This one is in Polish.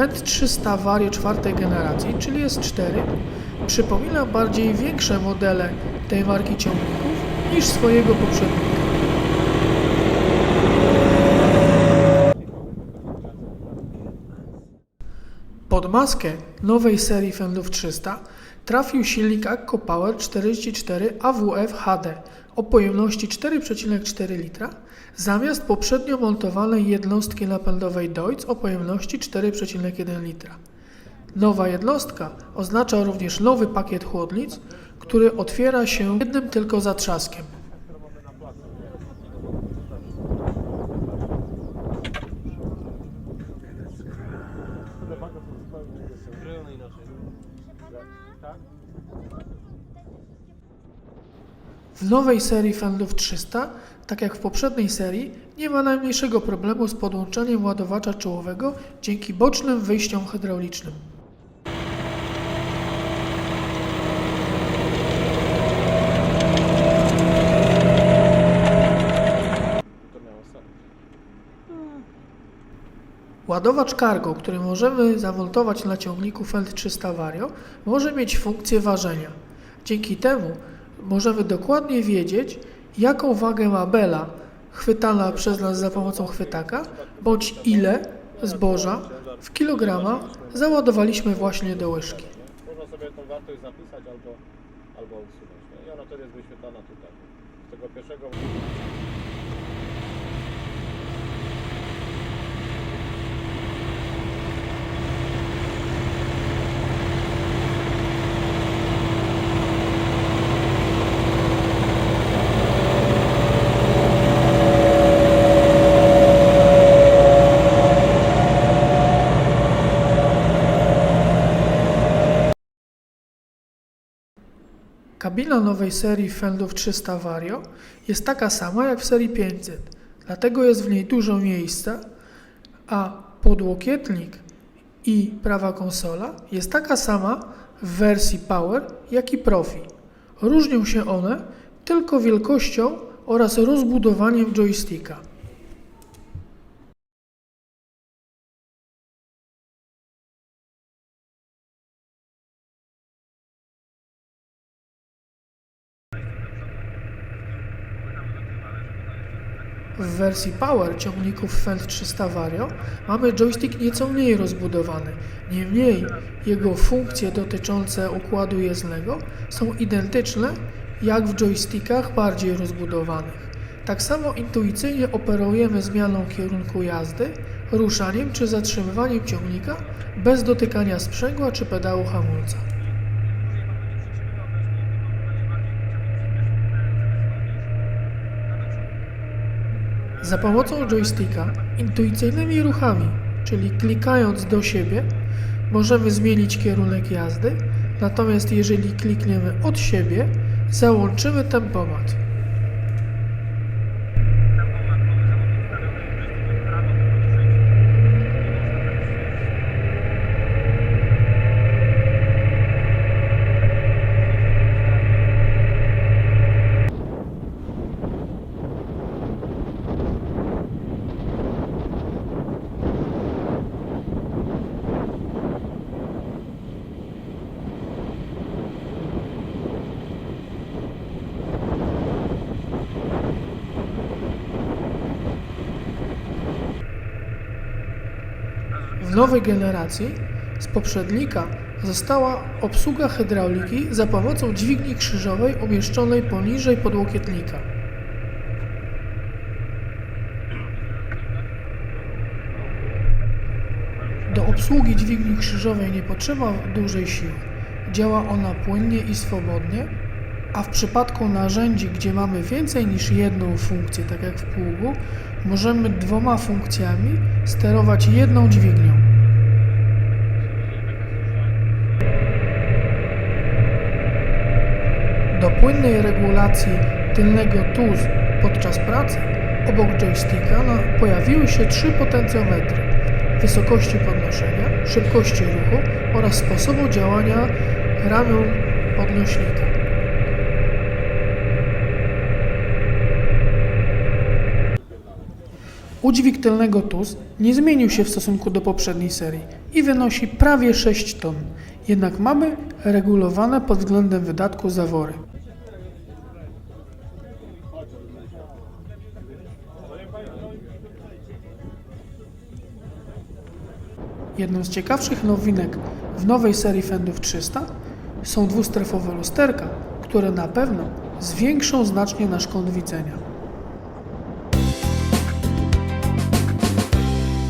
Fendt 300 Vario czwartej generacji, czyli S4, przypomina bardziej większe modele tej marki ciągników niż swojego poprzednika. Pod maskę nowej serii Fendów 300 trafił silnik Akko Power 44 AWF HD o pojemności 4,4 litra zamiast poprzednio montowanej jednostki napędowej Deutz o pojemności 4,1 litra. Nowa jednostka oznacza również nowy pakiet chłodnic, który otwiera się jednym tylko zatrzaskiem. W nowej serii Fendów 300, tak jak w poprzedniej serii, nie ma najmniejszego problemu z podłączeniem ładowacza czołowego dzięki bocznym wyjściom hydraulicznym. Ładowacz cargo, który możemy zamontować na ciągniku Feld 300 Vario, może mieć funkcję ważenia. Dzięki temu możemy dokładnie wiedzieć, jaką wagę ma bela chwytana przez nas za pomocą chwytaka, bądź ile zboża w kilogramach załadowaliśmy właśnie do łyżki. Można sobie tą wartość zapisać albo, albo usunąć. I ona wtedy jest wyświetlana tutaj. Z tego pierwszego... Kabina nowej serii Fendów 300 Vario jest taka sama jak w serii 500, dlatego jest w niej dużo miejsca, a podłokietnik i prawa konsola jest taka sama w wersji Power jak i Profi. Różnią się one tylko wielkością oraz rozbudowaniem joysticka. W wersji Power ciągników Feld 300 Vario mamy joystick nieco mniej rozbudowany. Niemniej jego funkcje dotyczące układu jezdnego są identyczne jak w joystickach bardziej rozbudowanych. Tak samo intuicyjnie operujemy zmianą kierunku jazdy, ruszaniem czy zatrzymywaniem ciągnika bez dotykania sprzęgła czy pedału hamulca. Za pomocą joysticka intuicyjnymi ruchami, czyli klikając do siebie, możemy zmienić kierunek jazdy, natomiast jeżeli klikniemy od siebie, załączymy tempomat. W nowej generacji z poprzednika została obsługa hydrauliki za pomocą dźwigni krzyżowej umieszczonej poniżej podłokietnika. Do obsługi dźwigni krzyżowej nie potrzeba dużej siły. Działa ona płynnie i swobodnie, a w przypadku narzędzi, gdzie mamy więcej niż jedną funkcję, tak jak w pługu, możemy dwoma funkcjami sterować jedną dźwignią. Do płynnej regulacji tylnego TUZ podczas pracy obok joysticka pojawiły się trzy potencjometry wysokości podnoszenia, szybkości ruchu oraz sposobu działania ramion podnośnika. Udźwig tylnego TUS nie zmienił się w stosunku do poprzedniej serii i wynosi prawie 6 ton. Jednak mamy regulowane pod względem wydatku zawory. Jedną z ciekawszych nowinek w nowej serii Fendów 300 są dwustrefowe lusterka, które na pewno zwiększą znacznie nasz kąt widzenia.